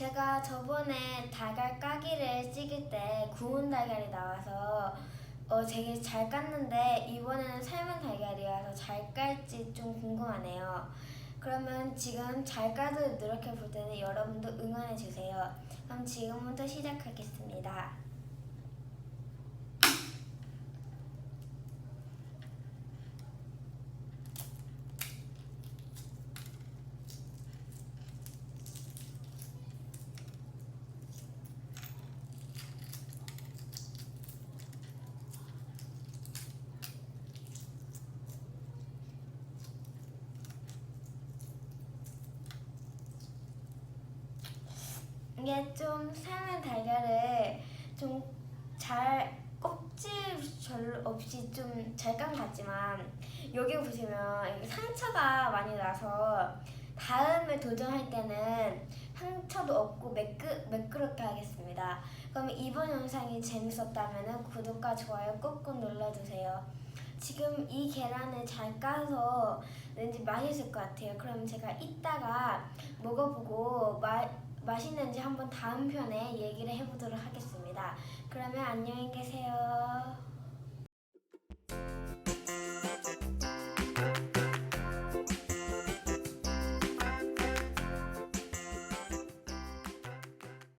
제가 저번에 달걀 까기를 찍을 때 구운 달걀이 나와서 어, 되게 잘 깠는데 이번에는 삶은 달걀이라서 잘 깔지 좀 궁금하네요. 그러면 지금 잘 까도 노력해 볼 때는 여러분도 응원해 주세요. 그럼 지금부터 시작하겠습니다. 이게 좀 삶은 달걀을 좀 잘 껍질 별로 없이 좀 잘 깐 것 같지만 여기 보시면 상처가 많이 나서 다음에 도전할 때는 상처도 없고 매끄, 매끄럽게 하겠습니다. 그럼 이번 영상이 재밌었다면 구독과 좋아요 꾹꾹 눌러주세요. 지금 이 계란을 잘 까서 왠지 맛있을 것 같아요. 그럼 제가 이따가 먹어보고 마, 맛있는지 한번 다음 편에 얘기를 해보도록 하겠습니다. 그러면 안녕히 계세요.